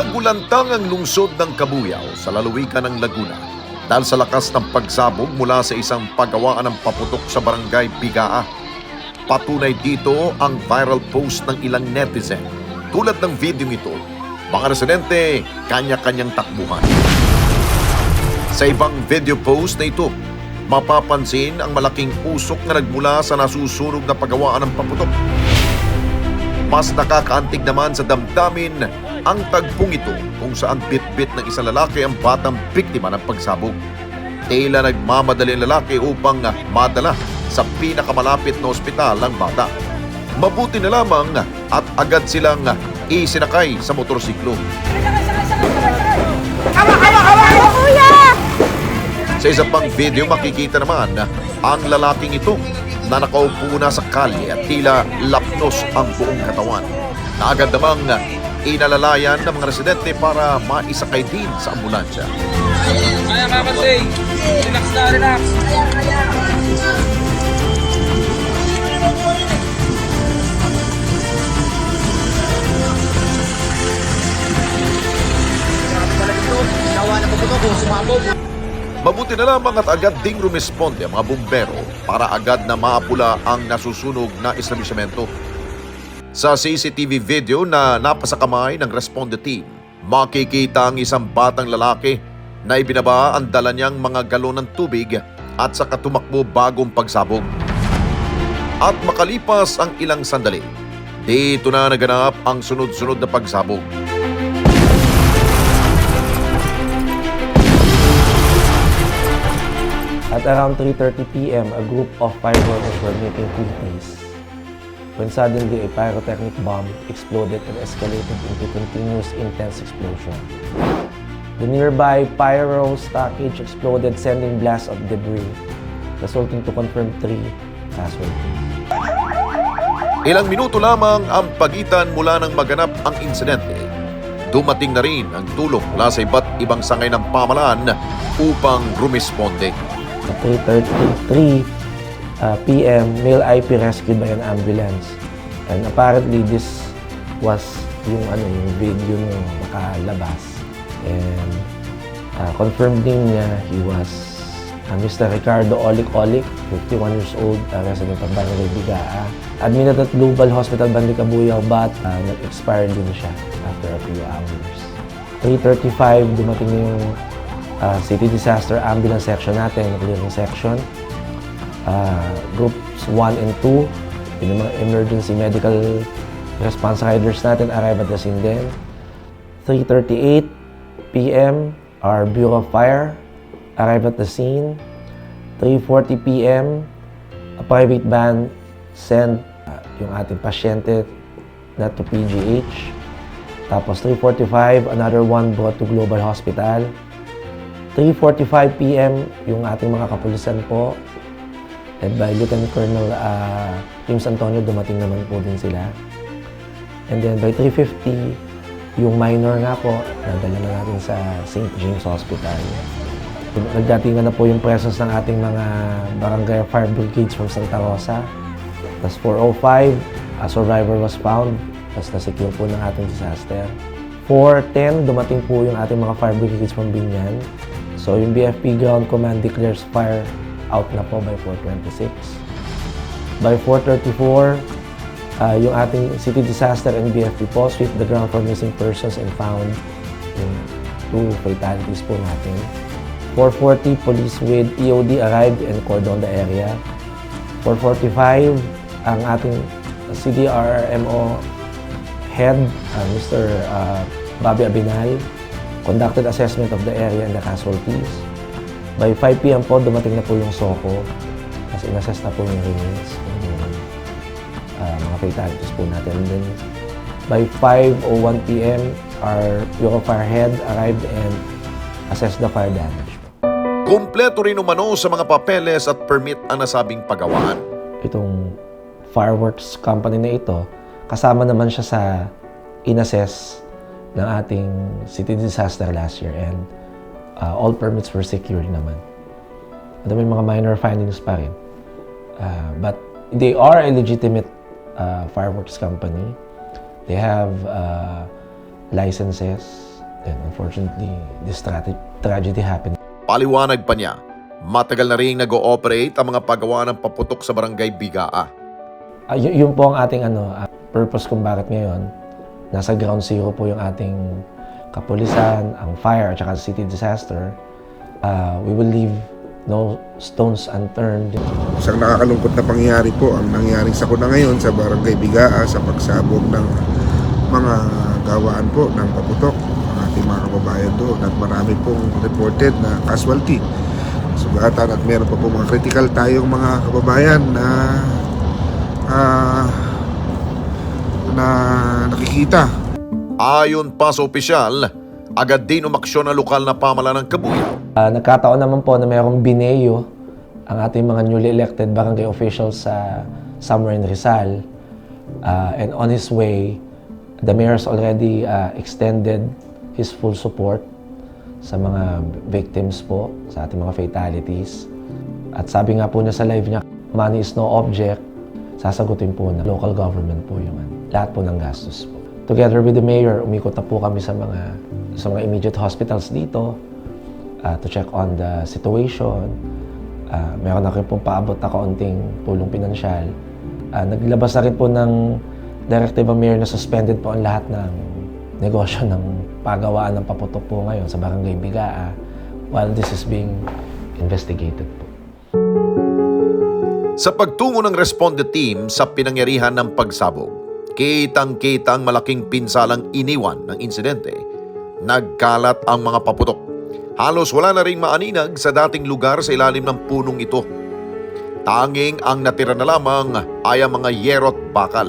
Nagulantang ang lungsod ng Kabuyaw sa lalawigan ng Laguna dahil sa lakas ng pagsabog mula sa isang pagawaan ng paputok sa barangay Bigaa. Patunay dito ang viral post ng ilang netizen. Tulad ng video ito, mga residente kanya-kanyang takbuhan. Sa ibang video post na ito, mapapansin ang malaking usok na nagmula sa nasusunog na pagawaan ng paputok. Mas nakakaantig naman sa damdamin ang tagpong ito kung saan bit-bit ng isang lalaki ang batang biktima ng pagsabog. Tila nagmamadali ang lalaki upang madala sa pinakamalapit na ospital ang bata. Mabuti na lamang at agad silang isinakay sa motorsiklo. Sa isa pang video makikita naman ang lalaking ito na nakaupo na sa kalye at tila lapnos ang buong katawan. Na agad namang inalalayan ng mga residente para maisakay din sa ambulansya. Kaya ka kasi. Relax na, relax. Mabuti na lamang at agad ding rumisponde ang mga bumbero para agad na maapula ang nasusunog na establishmento. Sa CCTV video na napasakamay ng responde team, makikita ang isang batang lalaki na ibinaba ang dala niyang mga galon ng tubig at saka tumakbo bagong pagsabog. At makalipas ang ilang sandali, dito na naganap ang sunod-sunod na pagsabog. At around 3.30 p.m., a group of fireworkers were making cookies when suddenly a pyrotechnic bomb exploded and escalated into continuous intense explosion. The nearby pyro stockage exploded sending blasts of debris, resulting to confirm three casualties. Ilang minuto lamang ang pagitan mula ng maganap ang insidente. Dumating na rin ang tulong mula sa iba't ibang sangay ng pamalaan upang rumisponde. At 3.33 uh, p.m., male IP rescued by an ambulance. And apparently, this was yung, ano, yung video nung nakalabas. And uh, confirmed din niya he was uh, Mr. Ricardo Olik Olik, 51 years old, uh, resident of Barangay Bigaa. Admitted at Global Hospital Bandikabuyaw but uh, nag-expire din siya after a few hours. 3.35, dumating yung uh, City Disaster Ambulance Section natin, clearing section. Uh, groups 1 and 2, yung mga emergency medical response riders natin arrive at the scene din. 3.38 p.m., our Bureau of Fire arrive at the scene. 3.40 p.m., a private van send uh, yung ating pasyente na to PGH. Tapos 3.45, another one brought to Global Hospital. 3.45 p.m. yung ating mga kapulisan po led by Lieutenant Colonel uh, James Antonio, dumating naman po din sila. And then by 3.50, yung minor nga po, nadala na natin sa St. James Hospital. Nagdatingan na po yung presence ng ating mga barangay fire brigades from Santa Rosa. Tapos 4.05, a survivor was found. Tapos na-secure po ng ating disaster. 4.10, dumating po yung ating mga fire brigades from Binyan. So yung BFP Ground Command declares fire out na po by 4.26. By 4.34, uh, yung ating City Disaster and BFP po sweep the ground for missing persons and found yung two fatalities po natin. 4.40, police with EOD arrived and cordoned the area. 4.45, ang ating CDRMO head, uh, Mr. Uh, Bobby Abinal, conducted assessment of the area and the casualties. By 5 p.m. po, dumating na po yung SOCO. Kasi inassess na po yung remains, yung uh, mga fatalities po natin. And then, by 5.01 p.m., our Bureau of Fire Head arrived and assessed the fire damage. Kompleto rin umano sa mga papeles at permit ang nasabing pagawaan. Itong fireworks company na ito, kasama naman siya sa inassess ng ating city disaster last year and uh, all permits were secured naman. At may mga minor findings pa rin. Uh, but they are a legitimate uh, fireworks company. They have uh, licenses And unfortunately, this tra- tragedy happened. Paliwanag pa niya, matagal na rin nag-ooperate ang mga paggawa ng paputok sa barangay Bigaa. Ah, y- yun po ang ating ano, ah, purpose kung bakit ngayon nasa ground zero po yung ating kapulisan, ang fire at saka city disaster. Ah, we will leave no stones unturned. Isang nakakalungkot na pangyayari po ang nangyaring sakuna ngayon sa Barangay Bigaa sa pagsabog ng mga gawaan po ng paputok ng ating mga kababayan doon at marami pong reported na casualty. Sugatan at meron pa po mga critical tayong mga kababayan na ah, na nakikita Ayon pa sa opisyal, agad din umaksyon ang lokal na pamalaan ng Kabuyaw Ah, nagkataon naman po na mayroong bineyo ang ating mga newly elected barangay officials sa somewhere in Rizal. Ah, and on his way, the mayor's already ah, extended his full support sa mga victims po, sa ating mga fatalities. At sabi nga po niya sa live niya, money is no object, sasagutin po ng local government po yung lahat po ng gastos po. Together with the mayor, umikot na po kami sa mga sa mga immediate hospitals dito uh, to check on the situation. Uh, meron na rin pong paabot na kaunting tulong pinansyal. Uh, naglabas na rin po ng directive ang mayor na suspended po ang lahat ng negosyo ng pagawaan ng paputok po ngayon sa Barangay Bigaa while this is being investigated po. Sa pagtungo ng responde team sa pinangyarihan ng pagsabog, kitang-kitang malaking pinsalang iniwan ng insidente. Nagkalat ang mga paputok. Halos wala na ring maaninag sa dating lugar sa ilalim ng punong ito. Tanging ang natira na lamang ay ang mga yerot bakal.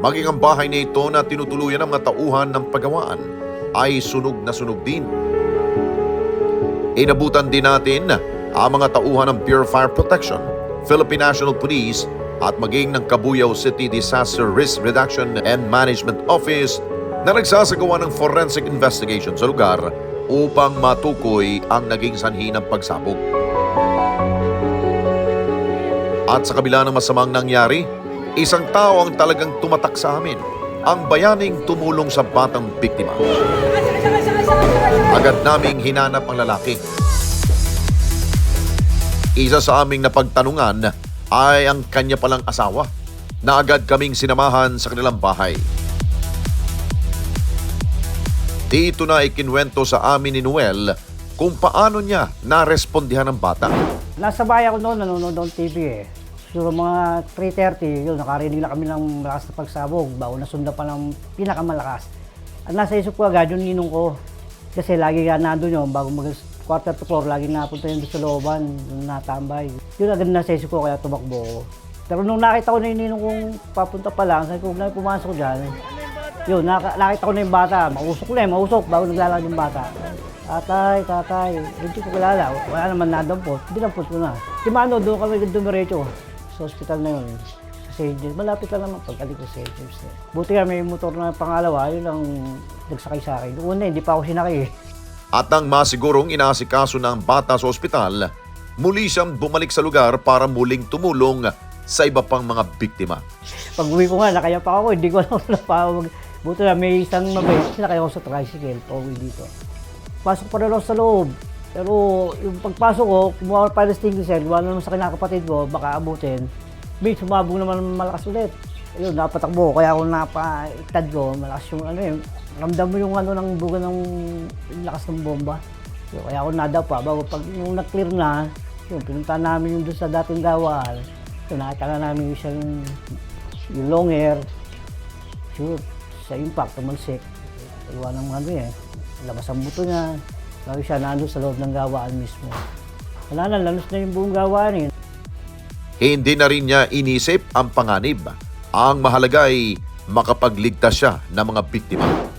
Maging ang bahay na ito na tinutuluyan ng mga tauhan ng pagawaan ay sunog na sunog din. Inabutan din natin ang mga tauhan ng Pure Fire Protection, Philippine National Police at maging ng Cabuyao City Disaster Risk Reduction and Management Office na nagsasagawa ng forensic investigation sa lugar upang matukoy ang naging sanhi ng pagsabog. At sa kabila ng masamang nangyari, isang tao ang talagang tumatak sa amin, ang bayaning tumulong sa batang biktima. Agad naming hinanap ang lalaki. Isa sa aming napagtanungan ay ang kanya palang asawa na agad kaming sinamahan sa kanilang bahay. Dito na ikinwento sa amin ni Noel kung paano niya narespondihan ng bata. Nasa bahay ako noon, nanonood ng TV eh. So mga 3.30, yun, nakarinig na kami ng malakas na pagsabog. Bago nasundan pa ng pinakamalakas. At nasa isip ko agad yung ninong ko. Kasi lagi nga nandun yun, bago mag quarter to four, lagi napunta yun sa looban, natambay. Yun agad nasa isip ko, kaya tumakbo ko. Pero nung nakita ko na yung ninong kong papunta pa lang, sabi ko, huwag na pumasok dyan. Yun, nakita ko na yung bata, mausok na eh, mausok, bago naglalakad yung bata. Tatay, tatay, hindi ko kilala. Wala naman nadampot. Dinampot ko na. Di maano, doon kami dumiretso. Sa hospital na yun. Sa St. James. Malapit lang naman pagkalik sa St. James. na. Buti nga may motor na pangalawa, yun ang nagsakay sa akin. Una, hindi pa ako sinakay eh. At nang masigurong inaasikaso ng bata sa ospital, muli siyang bumalik sa lugar para muling tumulong sa iba pang mga biktima. Pag uwi ko nga, nakaya pa ako. Hindi ko alam na pa ako. Buti na may isang mabait. Sinakay ako sa tricycle. Pauwi dito. Pasok pa rin ako sa loob. Pero yung pagpasok ko, kumuha ko pa ng extinguisher, gawa naman sa kinakapatid ko, baka abutin. May sumabog naman malakas ulit. Ayun, napatakbo. Kaya ako napaiktad ko, malakas yung ano yun. Ramdam mo yung ano ng buga ng lakas ng bomba. So, kaya ako nadapa. Bago pag yung na-clear na, yun, pinunta namin yung doon sa dating gawaan. So, nakita na namin yung isang yung long hair. Sure, sa impact, tumalsik. Iwan ng ano eh. Labas ang buto niya. Lagi siya nandun sa loob ng gawaan mismo. Wala na, lanos na yung buong gawaan eh. Hindi na rin niya inisip ang panganib. Ang mahalaga ay makapagligtas siya ng mga biktima.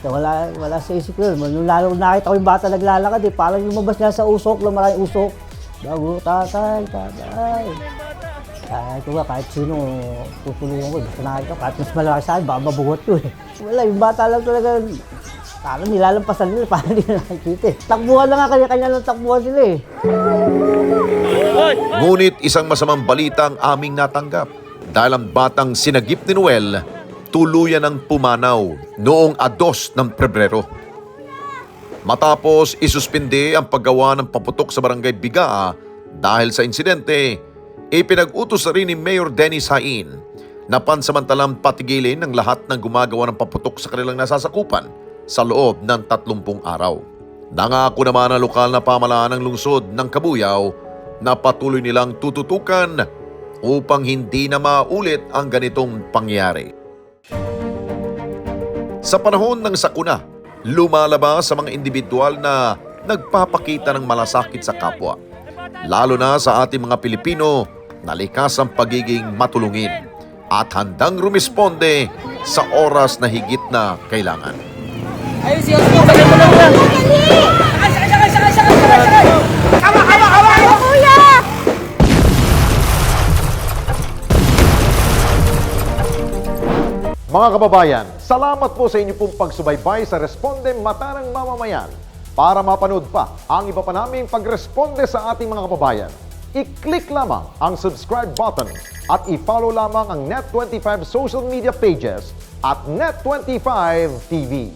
So, wala, wala sa isip ko yun. Nung lalo nakita ko yung bata naglalakad eh, parang lumabas niya sa usok, lumaray usok. Bago, tatay, tatay. Ay, ko ba, kahit sino tutulungan ko, basta nakita ko, kahit mas malaki sa akin, baka mabuhat ko eh. Wala, yung bata lang talaga, parang nilalampasan nila, parang na nakikita eh. Takbuhan na nga kanya-kanya ng takbuhan sila eh. Ngunit isang masamang balita ang aming natanggap. Dahil ang batang sinagip ni Noel, tuluyan ang pumanaw noong ados ng Pebrero. Matapos isuspindi ang paggawa ng paputok sa barangay Bigaa dahil sa insidente, ipinag-utos na rin ni Mayor Dennis Hain na pansamantalang patigilin ng lahat ng gumagawa ng paputok sa kanilang nasasakupan sa loob ng 30 araw. Nangako naman ang lokal na pamalaan ng lungsod ng Kabuyaw na patuloy nilang tututukan upang hindi na maulit ang ganitong pangyari. Sa panahon ng sakuna, lumalabas sa mga individual na nagpapakita ng malasakit sa kapwa. Lalo na sa ating mga Pilipino na ang pagiging matulungin at handang rumisponde sa oras na higit na kailangan. Ayun si Osmo, balik mo lang. Sakay, sakay, sakay, sakay, sakay, sakay. Mga kababayan, salamat po sa inyo pong pagsubaybay sa Responde Mata ng Mamamayan. Para mapanood pa ang iba pa naming pagresponde sa ating mga kababayan, i-click lamang ang subscribe button at i-follow lamang ang Net25 social media pages at Net25 TV.